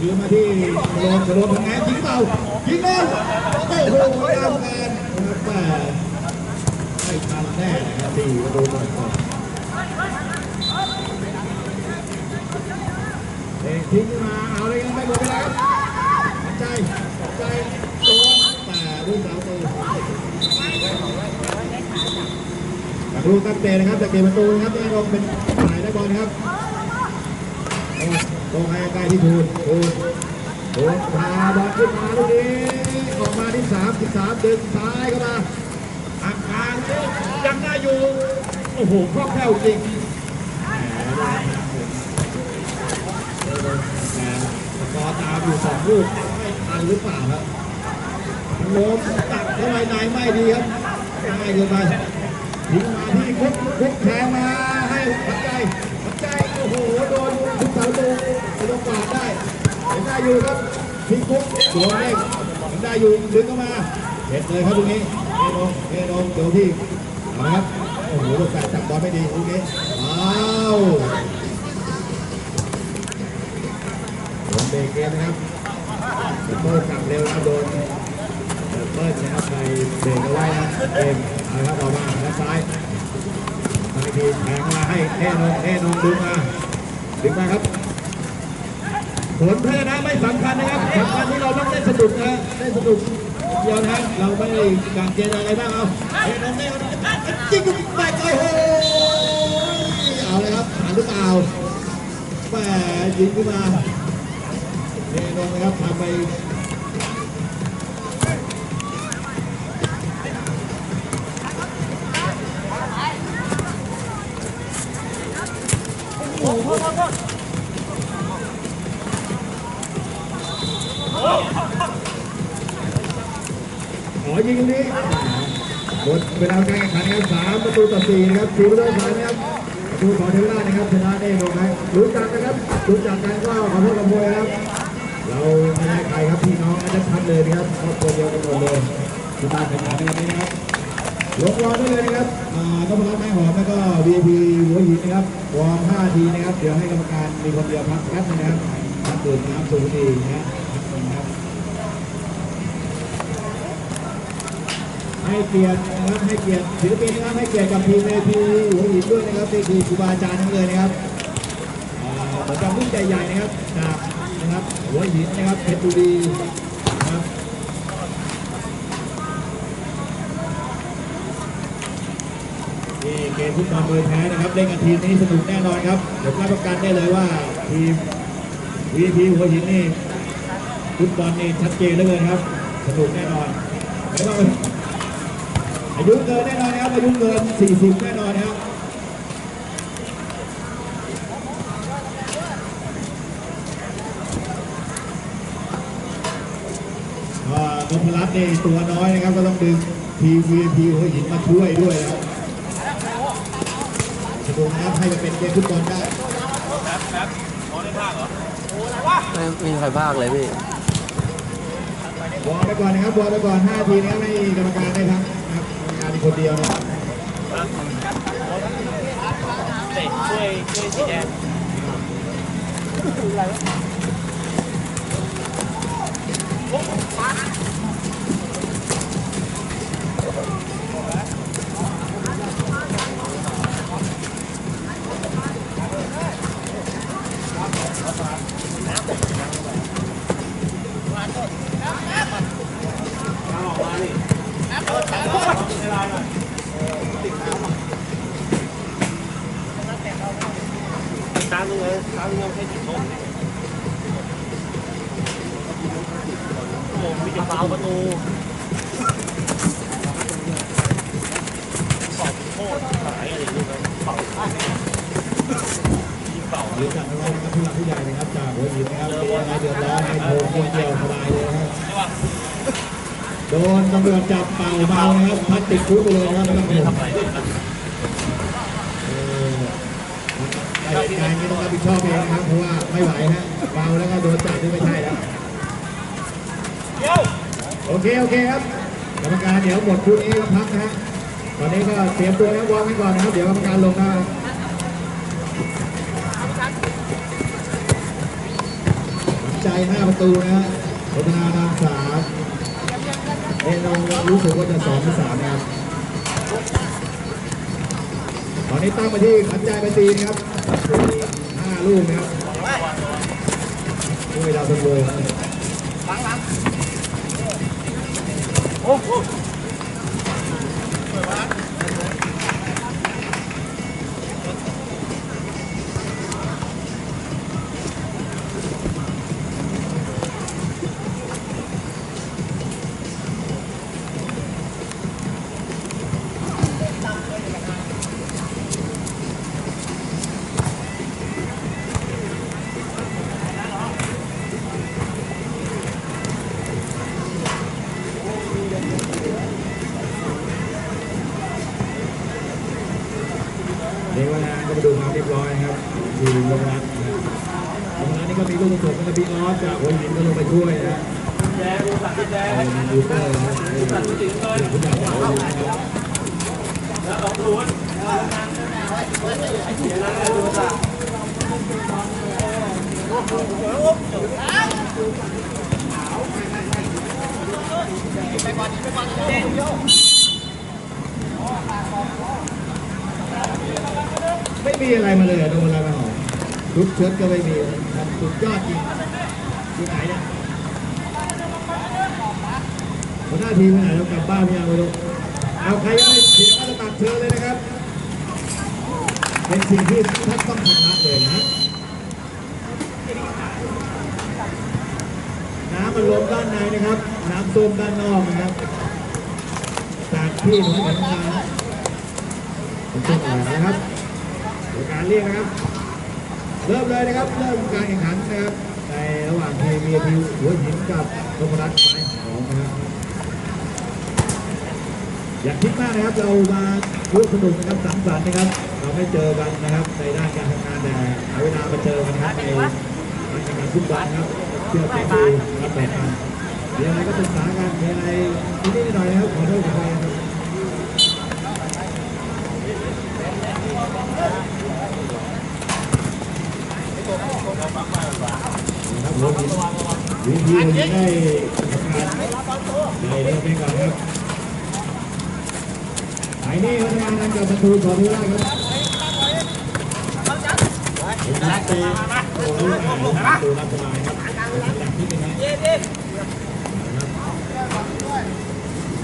ยืนมาที่โรมโรมทำงานยิงเปล่ายิงเลยโอ้โหตามการนะครับแม่ไม่ทันแน่นะครับตีประตูก่อนก่อนเตะทิ้งมาเอาเลยยังไม่หมดเวลาครับใจใจโดนแต่ลูกสาวตัวจากลูกตั้งเตะนะครับจากเกมประตูนะครับนี่เราเป็นฝ่ายได้บอลนะครับ ตรงให้ใกล้ที่ทูนทูนทูนพาบอลขึ้นมาลูกนี้ออกมาที่สามที่สามดึงซ้ายเข้ามาอักกลางยังได้อยู่ โอ้โหคล่องแคล่วจริงแต่สกอตามอยู่สองลูกไม่ทันหรือเปล่าครับล้มตัดเข้าไปในไม่ดีครับง่ายเกินไปทิ้งมาที่คุกคุกแทงมาให้หัวใจหัวใจโอ้โหโดน เสาตูไปลงกวาดได้เห็นได้อยู่ครับทิ้งคุกสวนเองเห็นได้อยู่ดึงเข้ามาเห็นเลยครับตรงนี้เอนงเอนงเดี๋ยวที่เอาละครับโอ้โหลูกแฝดจับบอลไม่ดีตรงนี้อ้าวโดนเบรกเกมนะครับโต้กลับเร็วนะโดนเบิ้ลนะครับไปเบรกเอาไว้นะเกมเอาละครับออกมาด้านซ้ายซ้ายทีแทงมาให้เอนงเอนงดึงมาดึงมาครับ ผลแพ้นะไม่สำคัญนะครับสำคัญที่เราต้องได้สนุกนะได้สนุกเดียวนะเราไม่ด้การเกณฑ์อะไรบ้างเอาเอนงเนงจิ้งไปโอ้โหเอาเลยครับผ่านหรือเปล่าแหมยิงขึ้นมาเอนงนะครับทำไปขอยิ งตรงนี้หมดเวลาการแข่งขันครับสามประตูต่อสี่นะครับสี่ประตูสามนะครับประตูของเทวรานะครับชนะได้ลงนะรู้จักนะครับรู้จักกันก็ขอโทษกับมวยนะครับเราไม่ได้ใครครับพี่น้องกันชัดเลยนะครับครอบครัวเดียวกันหมดเลยที่บ้านแข่งขันในวันนี้นะครับลงรอได้เลยนะครับอ่านพรัตน์แม่หอมแล้วก็ VIP หัวหินนะครับวอร์ม5ทีนะครับ เดี๋ยวให้กรรมการมีคนเดียวพักแป๊บนึงนะครับพักดื่มน้ำสูบบุหรี่นะฮะพักก่อนนะครับ ให้เกียรตินะครับให้เกียรติศิลปินนะครับให้เกียรติกับทีมเวทีหัวหินด้วยนะครับนี่คือครูบาอาจารย์ทั้งเลยนะครับประจำรุ่นใหญ่ๆนะครับจากนะครับหัวหินนะครับเพชรบุรีนะครับนี่เกมฟุตบอลโดยแท้นะครับเล่นกันทีมนี้สนุกแน่นอนครับผมรับประกันได้เลยว่าทีม VP หัวหินนี่ฟุตบอลนี่ชัดเจนเหลือเกินครับสนุกแน่นอนไม่ต้อง อายุเกินแน่นอนนะครับอายุเกิน 40 แน่นอนนะครับก็นพรัตน์นี่ตัวน้อยนะครับ ก็ต้องดึงทีวีพีหัวหินมาช่วยด้วยนะครับสนุกนะครับให้มันเป็นเกมฟุตบอลได้ไม่ไม่มีใครพากเลยพี่วอร์มไปก่อนนะครับวอร์มไปก่อน 5 ทีนะครับให้กรรมการได้ทั้ งนะครับกรรมการมีคนเดียวนะครับ ช่วยช่วยสีแดง ตามนึงเลยตามนึงยังให้ติดชมโอ้โหมีแต่ฟาวประตูสอบโทษหายอะไรอย่างเงี้ยเป่ายิงเป่า หรือจากอะไรนะครับผู้หลักผู้ใหญ่นะครับจากหัวหินนะครับมีอะไรเดือดร้อนให้โทรเดียวสบายเลยนะครับโดนตำรวจจับเป่าเมานะครับพัดติดคุกไปเลยนะครับไม่ต้องห่วงทำอะไรนะเออการนี้ต้องรับผิดชอบเองนะครับเพราะว่าไม่ไหวฮะเมาแล้วก็โดนจับนี่ไม่ใช่แล้วโอเคโอเคครับกรรมการเดี๋ยวหมดคู่นี้ก็พักนะฮะตอนนี้ก็เตรียมตัวนะวอร์มไว้ก่อนนะครับเดี๋ยวกรรมการลงนะครับ ใจใจห้าประตูนะฮะพัฒนานางสามเอ็นองรู้สึกว่าจะสองที่สามนะครับ ตอนนี้ตั้งมาที่ขันใจไปตีนครับตีห้าลูกนะครับด้วยดาวซันโบเด สมกับพี่อจากหัวหินก็ลงไปช่วยนะแดงดูสัตว์แดงเป็นยูเตอร์นะครับเป็นดูสิงเลยผู้ใหญ่จากหัวหินนะครับแล้วสองศูนย์ดูสัตว์ไม่มีอะไรมาเลยโดนอะไรมาหรอชุดเชิ้ตก็ไม่มีสุดยอดจริง ที่ไหนเนี่ยหัวหน้าทีมไปไหนเรากลับบ้านไม่ยังไม่รู้เอาใครก็ได้เสียมาตรตัดเชิญเลยนะครับ เป็นสิ่งที่ท่านต้องชนะเลยนะน้ำมันลงด้านในนะครับ น้ำส้มด้านนอกนะครับจากที่หนุนเหมือนกันนะผมต้องอ่านะครับการเรียกนะครับ เริ่มเลยนะครับ เริ่มการแข่งขันนะครับ ในระหว่างทีมเมียทีหัวหินกับนพรัตน์ไม้หอมนะครับ อย่าคิดมากนะครับ เรามาร่วมสนุกนะครับสังสรรค์นะครับ เราไม่เจอกันนะครับในด้านการทำงานแต่เอาเวลามาเจอกันนะครับในการแข่งขันฟุตบอลนครับเชื่อใจดูนะครับแบ่งกันมีอะไรก็ปรึกษากันมีอะไรนิดหน่อยนะครับขอโทษขออภัยนะครับ วิธีวันนี้ได้ทำงานในเรื่องนี้ก่อนครับไอ้นี่พัฒนาการกับประตูของทุราครับรับเตะโอ้ยประตูรับสบายครับหลังที่เป็นไง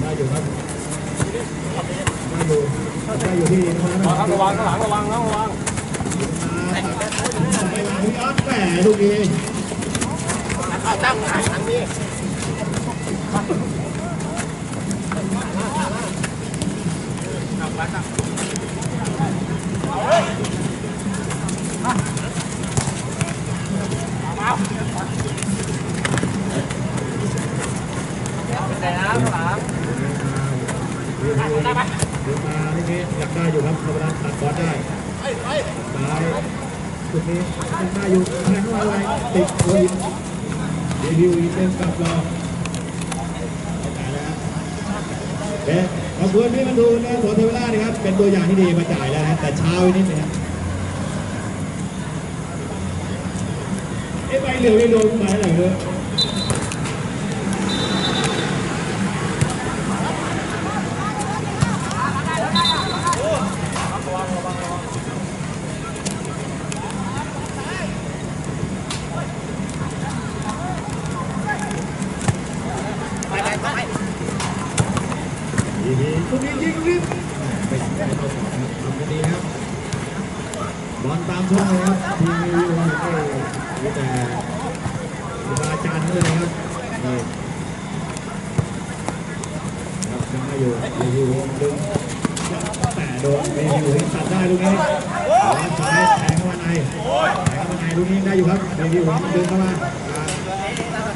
ได้อยู่ครับได้อยู่ได้อยู่ที่นะครับระวังข้างหลังระวังระวัง แหมลูกนี้เอาตั้งหางนี้เดินมาเดินมาทีนี้อยากได้อยู่ครับธรรมดาตัดบอลได้ซ้าย จุดนี้ยังได้อยู่แทงเข้ามาไรติดหัวหินเดบิวต์อีเต็มกับรอจ่ายแล้วโอเคขอบคุณพี่มาดูนะโซเทวราชนะครับ เป็นตัวอย่างที่ดีมาจ่ายแล้วนะแต่เช้าไปนิดนึงนะเอ้ใบเหลืองนี่รวมหมายอะไรเลยดีดีตรงนี้ยิงริบไปไปเข้าสองครับทำกันดีนะครับบอลตามช่องเลยครับทีมวิวนี่มีแต่ครูบาอาจารย์นั่นเลยนะครับนี่ครับยังไม่อยู่รีวิวดึงแต่โดนรีวิวตัดได้ลูกนี้บอลซ้ายแทงเข้ามาในแทงเข้ามาในลูกนี้ได้อยู่ครับรีวิวดึงเข้ามา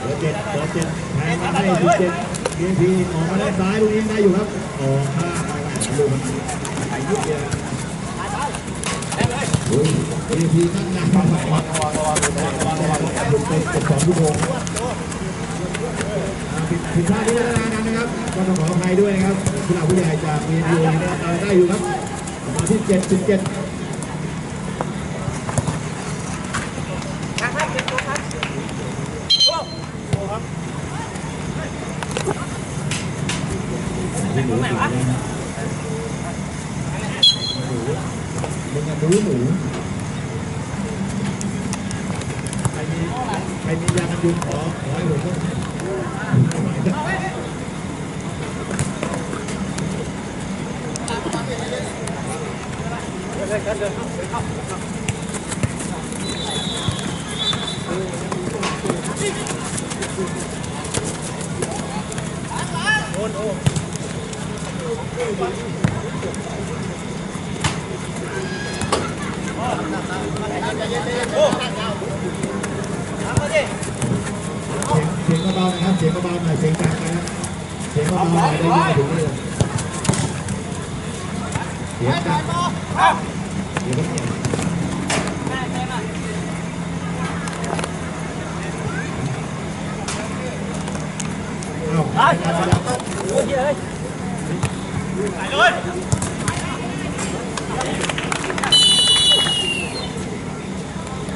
เบอร์เจ็ด เจ็ดแทงมาให้สิบเจ็ดบีพีออกมาด้านซ้ายลูกนี้ได้อยู่ครับออกข้างลูกมันไปยุบเดียวโอ้ยบีพีนั่งหนักมากระวังระวังระวังระวังระวังระวังระวังเป็นเป็นสองลูกโป่งผิดพลาดที่พัฒนานั้นนะครับก็ต้องขออภัยด้วยนะครับผู้หลักผู้ใหญ่จากบีพีนะครับได้อยู่ครับมาที่เจ็ดสิบเจ็ด เรียนรู้หมูใครมีใครมียากันยุงขอขอให้หนูด้ เสียงเบาๆหน่อยเสียงกลางไปนะเสียงเบาๆหน่อยได้ยินถึงนี่เลยเสียงดังเดี๋ยวก็เสียงเอาไปไปไป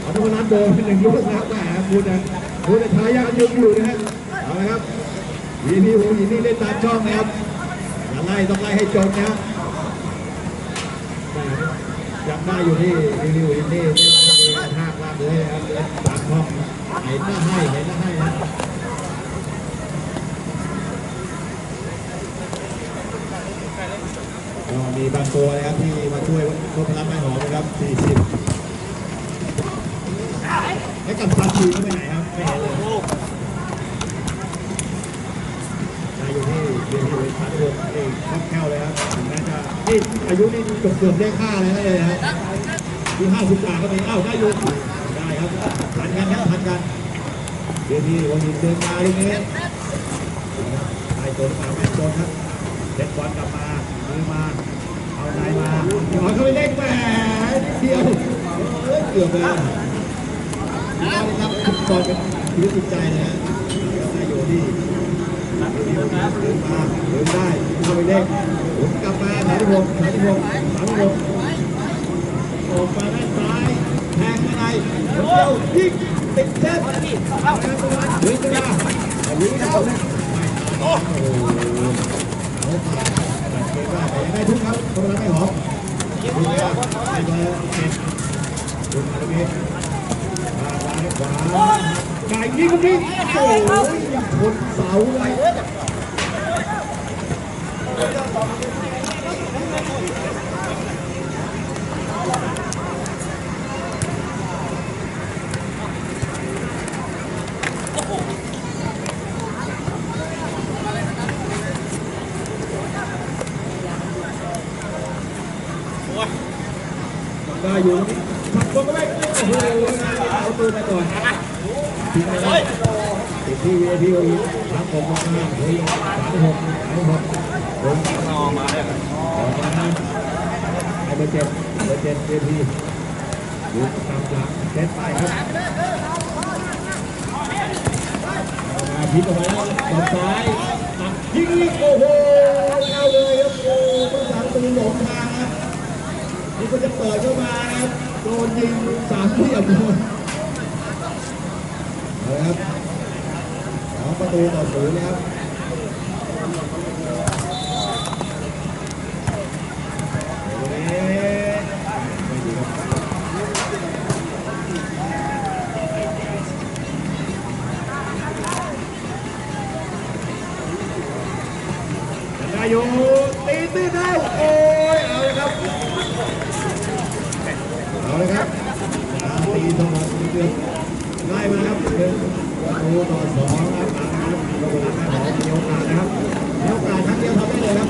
ขอโทษนะโดนเป็นหนึ่งลูกนะครับแหมคุณนะคุณจะทายายุงอยู่นะฮะ เอาละครับวีพีหัวหินนี่เล่นตามช่องนะครับอย่าไล่ต้องไล่ให้จบนะแหมจำได้อยู่ที่วีพีหัวหินนี่เล่นให้ห้ากลางเลยนะครับเล่นตามช่องเห็นหน้าให้เห็นหน้าให้นะก็มีบางตัวนะครับที่มาช่วยทดรับไม้หอมนะครับ40แล้วกับซาชีก็ไปไหนครับไม่เห็นเลยนายอยู่ที่เรียนอยู่ในชั้นรวม เองคล่องแคล่วเลยครับถึงแม้จะนี่อายุนี่เกือบเกือบเลขห้าเลยนะเลยครับที่ห้าสิบกว่าก็มีเอ้าได้อยู่ได้ครับทันกันครับทันกันเรียวนี่วันนี้เดินมาตรงนี้ได้ตัวหรือเปล่าไม่ตัวครับเด็ดบอลกลับมามือมาเอานายมาหยอดเข้าไปเล่นแหมนิดเดียวเกือบไปแล้วเอาเลยครับตบอลเป็นชีวิตจิตใจนะฮะได้อยู่ที่ เดินได้เข้าไปเล่นหมุนกลับมาสายที่หกสายที่หกสายที่หกออกมาด้านซ้ายแทงยังไงเดียวยิงติดเส้นเข้าทางตะวันหรือตะวันหรือเข้าโอ้โหเอาผ่านตัดเกมได้แต่ยังได้ทุกครับคนละไม่หอมดูนะไอ้เบอร์เจ็ดดูมาตรงนี้ซ้ายขวา ไก่ยิงยิงโอ้ยชนเสาไว้ได้อยู่ขับตัวก็ไม่โอ้โหเอาตัวไปก่อนทิ้งไปเลยติดที่ VIP โอ้ยรับผมมาเฮ้ยสามหกสามหกลง นอมาเนี่ย ออกมาไอ้เบอ ร์เจ็ดเบอร์เจ็ด VIP อยู่ตามหลังเซ็ตไปครับเอามาพิกออกมาแล้วตบซ้ายตัดยิงโอ้โหเอาเลยครับโอ้ต้องหลังตูหลงทางครับนี่ก็จะเปิดเข้ามาครับโดนยิงสามเหลี่ยมเลยเอาละครับสองประตูต่อศูนย์นะครับเอ๊ะไม่ดีครับได้ อยู่ตีตื้นได้โอ้ยเอาเลยครับเอาเลยครับตามตีทั้งหมดเกือบได้มาครับหนึ่งประตูต่อสองครับนะครับโรงพยาบาลแม่หมอมีโอกาสนะครับมีโอกาสครั้งเดียวทำได้เลยครับ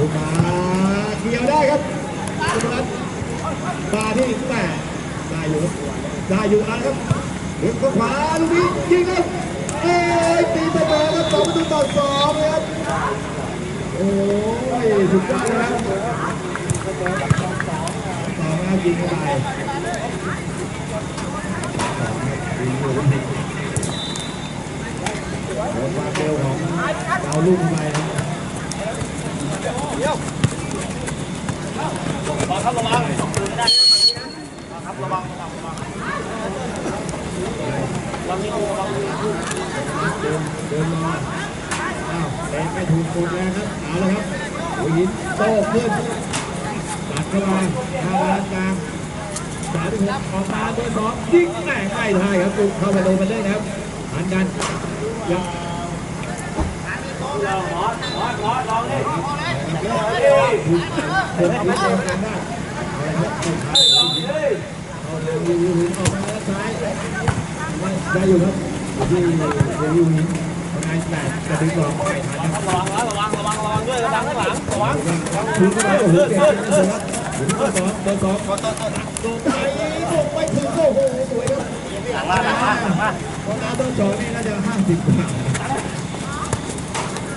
ถูกมาเกี่ยวได้ครับสุพนัทมาที่แปดได้อยู่ ได้อยู่อันครับเด็กขวาลูกนี้ยิงครับเอ้ยตีเสมอครับสองประตูต่อสองครับโอ้ยสุดยอดเลยครับต่อมายิงเข้าไปยิงอยู่ที่โดความเร็วของดาลุ่งไปครับบอลเข้าระวัง เดินมาอ้าวเตะไม่ถูกกดแล้วครับเอาละครับหัวหินโต้ขึ้นตัดเข้ามาทางร้านกลางสามหกออกมาเบอร์สองยิงแม่ไม่ได้ครับตุกเข้ามาโดนมันได้นะครับหันกันยังเราหมอนหมอนหมอลองดิถูกถูกถูกถูกกันได้เอาเลยวิววิวออกมาแล้วซ้าย ได้อยู่ครับที่วิวหินทำงานแต่จะดึงออกไม่ทันรับระวังนะระวังระวังระวังด้วยระวังข้างหลังระวังถึงไปโอ้โหเปลี่ยนเป็นนะครับถึงเบอร์สองเบอร์สองตกไปตกไปถึงโอ้โหสวยครับหลังมาหลังมาหลังมาคนน้ำเบอร์สองนี่น่าจะห้าสิบกว่า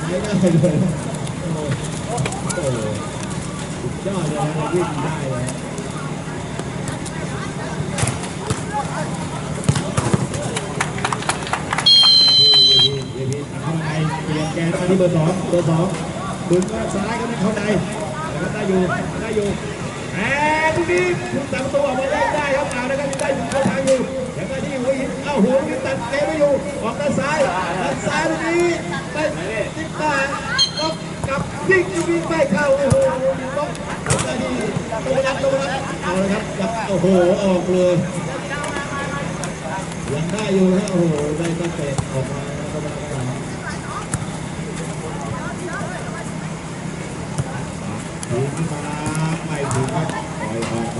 ไม่ได้เลยโอ้โหสุดยอดเลยนะวิ่งได้เลย เวทีเข้าในเปลี่ยนแกนมาที่เบอร์สองเบอร์สองดึงก็ซ้ายก็ไม่เข้าในแต่ก็ได้อยู่ได้อยู่แอบตรงนี้คุณตามตัวออกมาได้ได้ครับเอาแล้วก็ได้อยู่เข้าทางอยู่ยังไงที่หัวหินเอ้าหัวหินตัดเกมไม่อยู่ออกด้านซ้ายด้านซ้ายตรงนี้ไปติ๊กตาก็กับยิงอยู่วิ่งไม่เข้าโอ้โหต้องทำได้ดีตัวนัดตัวนัดเอาลยครับกับโอ้โหออกเลยยังได้อยู่นะโอ้โหได้ตั้งเตะออกมาแล้วถึงมาไม่ถึงครับปล่อยออกไป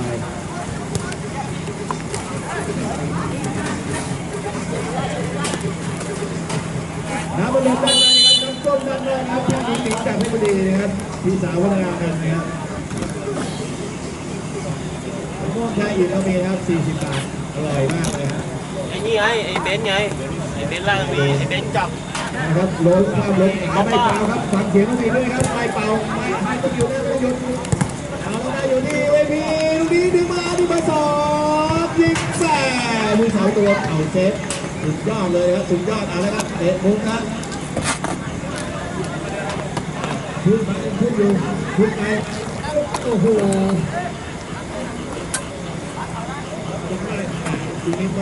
น้ำมันลงด้านในครับน้ำส้มด้านนอกครับที่มีติ๊กจากเพชรบุรีนะครับพี่สาววัฒนากันนะครับมะม่วงชาอีกก็มีนะครับ 40 บาท อร่อยมากเลยครับไอ้นี่ไงไอ้เบนซ์ไงไอ้เบนซ์ล่างมีไอ้เบนซ์จับนะครับลงข้ามลงเอาไม่เป่าครับฟังเสียงต้องมีด้วยครับไม่เป่าไม่ไม่ต้องอยู่นะไม่หยุดเอาแล้วได้อยู่นี่เวพีลูกนี้ดึงมาที่มาสองยิงแส่มือเสาตัวเอาเซฟสุดยอดเลยครับสุดยอดเอาแล้วครับเตะมุมครับขึ้น มาขึ้นอยู่ขึ้นไปโอ้โหยังได้อีกนิดไหม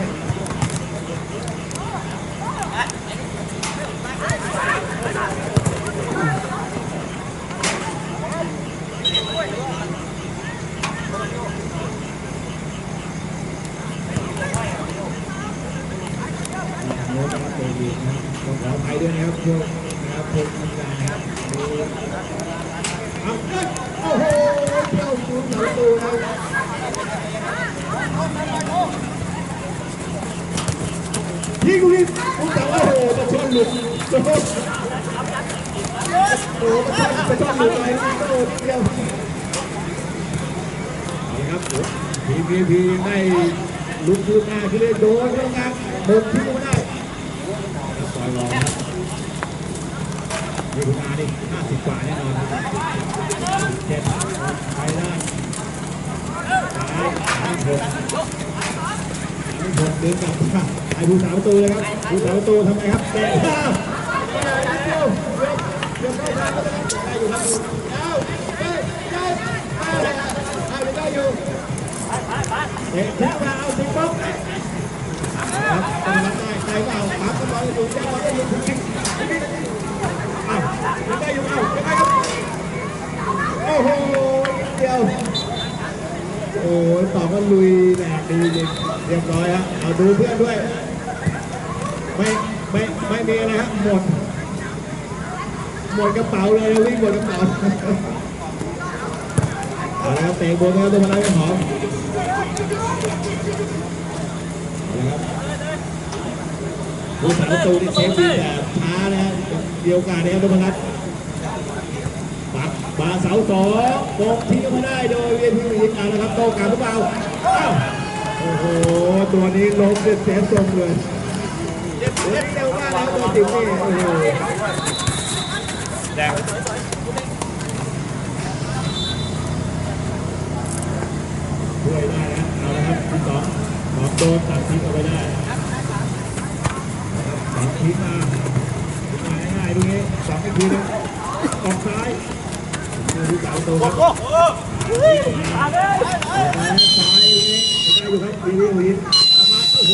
ทางโน้นนะครับเตะดีนะครับต้องขออภัยด้วยนะครับพวกนะครับพวกทำงานนะครับมีเอาเอ้ยโอ้โหเที่ยวสูงเหนือตูนะครับยิงลูกนี้ลูกแต่ว่าโอ้โหมาชนหลุดโอ้โห โอ้โหมาชนมาชนหลุดไปโอ้โหนิดเดียวนี่ครับพีพีพีได้ลุกขึ้นมาคือเลยโดนแล้วครับหมดที่ไม่ได้ซอยรองครับมีคุณอาดิห้าสิบกว่าแน่นอนเจ็ดไปได้ซ้ายสามหกหกเดินกลับมาไอ้ผู้สาวประตูเลยครับผู้สาวประตูทำไงครับเตะข้าวเดียวเดียว เอาได้ได้ได้ได้อยู่เตะทิ้งมาเอาสิบป๊อกครับกำลังได้ใจเปล่าครับกำลังอยู่ใจกำลังอยู่ถึงอ้าวยังได้อยู่เอ้าวยังไงครับโอ้โหเดียวโอ้ยต่อก็ลุยแดกดีจริงเรียบร้อยฮะเอาดูเพื่อนด้วย ไม่ไม่ไม่มีอะไรฮะหมด หมดกระเป๋าเลยวิ่งหมดกระเป๋าเอาละครับเตะบอลนะครับตัวมันได้หอมเอาละครับผู้สาประตูนี่เซฟดีแบบช้านะเดียวกันนะครับทุกคนครับปักบาเสาสองโบกทิ้งเข้ามาได้โดยเวียนพิวินเอาละครับโตกลับหรือเปล่าอ้าวโอ้โหตัวนี้ลงเสียเสียทรงเลยเร็วมากแล้วตัวจริงนี่โอ้โห แดงช่วยได้นะเอาละครับที่สองสองโดนตัดทิ้งเอาไปได้ตัดทิ้งมามาง่ายๆตรงนี้สองอีกทีนึงออกซ้ายผู้สาประตูครับโอ้โหมาเลยซ้ายได้อยู่ครับวีวีวินเอามาโอ้โห